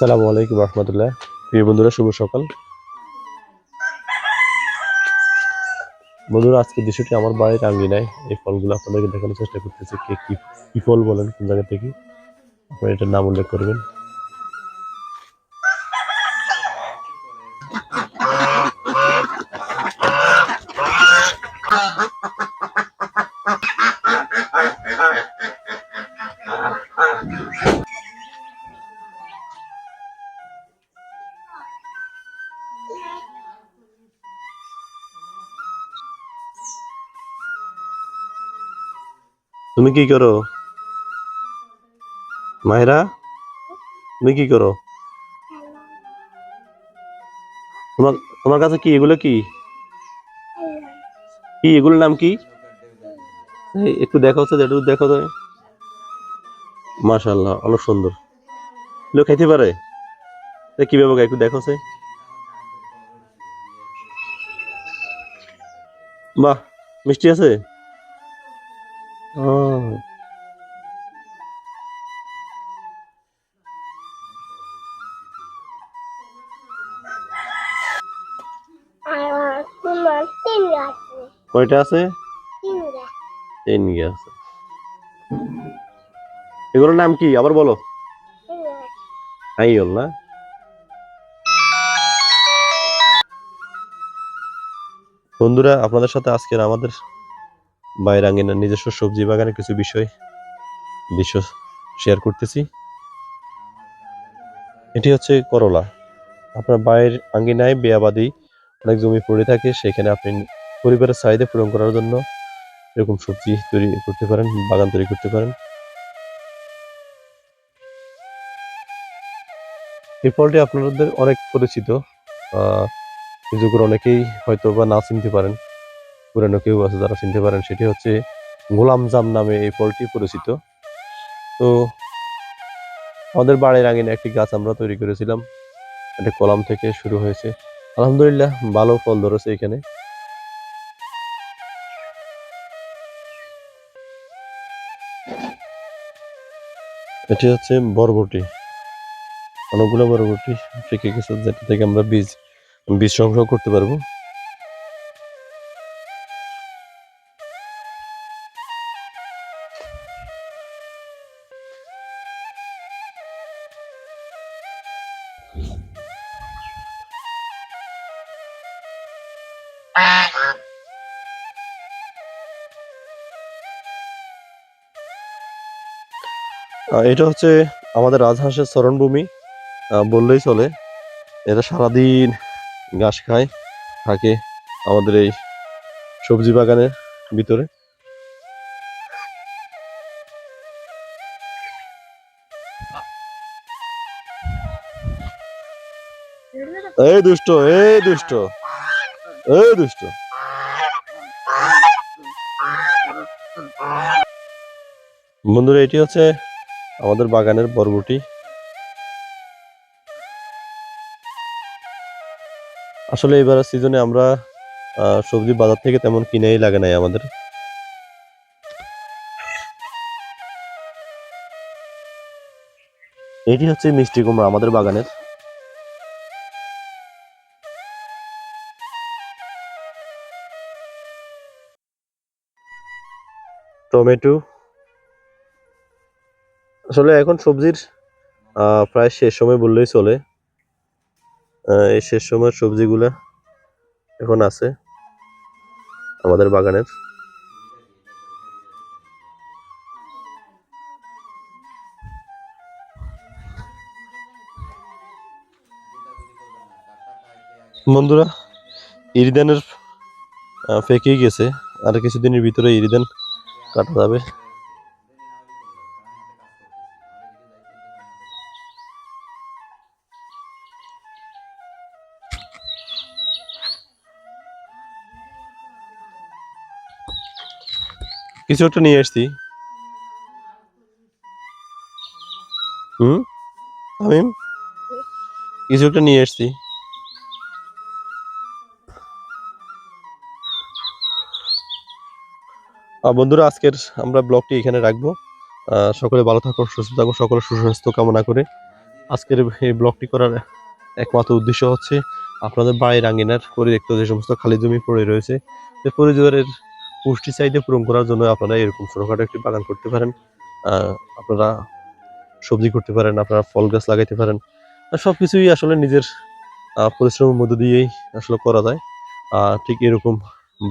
আসসালামু আলাইকুম রহমতুল্লাহ। প্রিয় বন্ধুরা, শুভ সকাল। বন্ধুরা আজকে দৃশ্যটি আমার বাড়ির আঙ্গিনায়। এই ফলগুলো আপনাদেরকে দেখানোর চেষ্টা করতেছি, কে কি কি ফল বলেন কোন জায়গা থেকে। আপনারা এটার নাম উল্লেখ করবেন। তুমি কি করো? মায়েরা, তুমি কি করো? তোমার তোমার কাছে কি, এগুলো কি? কি, এগুলোর নাম কি? একটু দেখাও তো, একটু দেখো তো। মাশাল্লাহ অনেক সুন্দর। এগুলো খাইতে পারে? কীভাবে একটু দেখো সে বাহ, মিষ্টি আছে? কয়টা আছে? তিন গাছ আছে। এগুলোর নাম কি? আবার বলো। গাছ না? বন্ধুরা আপনাদের সাথে আজকের আমাদের বাইরে আঙ্গিনার নিজস্ব সবজি বাগানের কিছু বিষয় দৃশ্য শেয়ার করতেছি। এটি হচ্ছে করলা। আপনার বাইরের আঙ্গিনায় বেয়াবাদি অনেক জমি পড়ে থাকে সেখানে আপনি পরিবারের চাহিদা পূরণ করার জন্য এরকম সবজি তৈরি করতে পারেন বাগান তৈরি করতে পারেন। এই ফলটি আপনাদের অনেক পরিচিত। আহ, অনেকেই হয়তো বা না চিনতে পারেন। পুরানো কেউ আছে যারা চিনতে পারেন, সেটি হচ্ছে গোলাম জাম নামে এই ফলটি পরিচিত। তো আমাদের বাড়ির আঙিনে একটি গাছ আমরা তৈরি করেছিলাম। একটা কলাম থেকে শুরু হয়েছে। আলহামদুলিল্লাহ, ভালো ফল ধরেছে এখানে। এটি হচ্ছে বরবটি। অনেকগুলো বরবটি থেকে গেছে, যেটা থেকে আমরা বীজ বীজ সংগ্রহ করতে পারব। এটা হচ্ছে আমাদের রাজহাঁসের চরণভূমি বললেই চলে, এরা সারাদিন ঘাস খায়, থাকে আমাদের এই সবজি বাগানের ভিতরে। এই দুষ্ট এই দুষ্ট। এই দুষ্ট। বন্ধুরা, এটি হচ্ছে আমাদের বাগানের বরবটি আসলে এবার সিজনে আমরা সবজি বাজার থেকে তেমন কিনেই লাগে নাই আমাদের। এটি হচ্ছে মিষ্টি কুমড়া আমাদের বাগানের। টমেটো। আসলে এখন সবজির প্রায় শেষ সময় বললেই চলে। এই শেষ সময়ের সবজিগুলা এখন আছে আমাদের বাগানের। বন্ধুরা, ইরিদানের পেকেই গেছে। আর কিছুদিনের ভিতরে ইরিদান কাটা যাবে। কিছু একটা নিয়ে আসছি। হুম? তামিম? কিছু একটা নিয়ে আসছি। বন্ধুরা, আজকের আমরা ব্লগটি এখানে রাখব। সকলে ভালো থাকুন সুস্থ থাকুন সকলে সুস্বাস্থ্য কামনা করে। আজকের এই ব্লগটি করার একমাত্র উদ্দেশ্য হচ্ছে আপনাদের বাড়ির আঙ্গিনার পরিত্যক্ত যে সমস্ত খালি জমি পড়ে রয়েছে সেই পরিবারের পুষ্টি চাহিদা পূরণ করার জন্য আপনারা এরকম ছোটোখাটো একটি বাগান করতে পারেন। আপনারা সবজি করতে পারেন, আপনারা ফল গাছ লাগাইতে পারেন। সব কিছুই আসলে নিজের পরিশ্রমের মধ্য দিয়েই আসলে করা যায়। ঠিক এরকম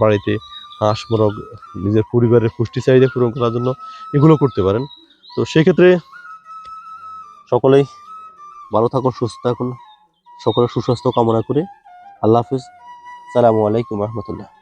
বাড়িতে হাঁস মোরগ নিজের পরিবারের পুষ্টি চাহিদা পূরণ করার জন্য এগুলো করতে পারেন। তো সেক্ষেত্রে সকলেই ভালো থাকুন, সুস্থ থাকুন। সকলের সুস্বাস্থ্য কামনা করে। আল্লাহ হাফিজ। সালামু আলাইকুম রহমতুল্লাহ।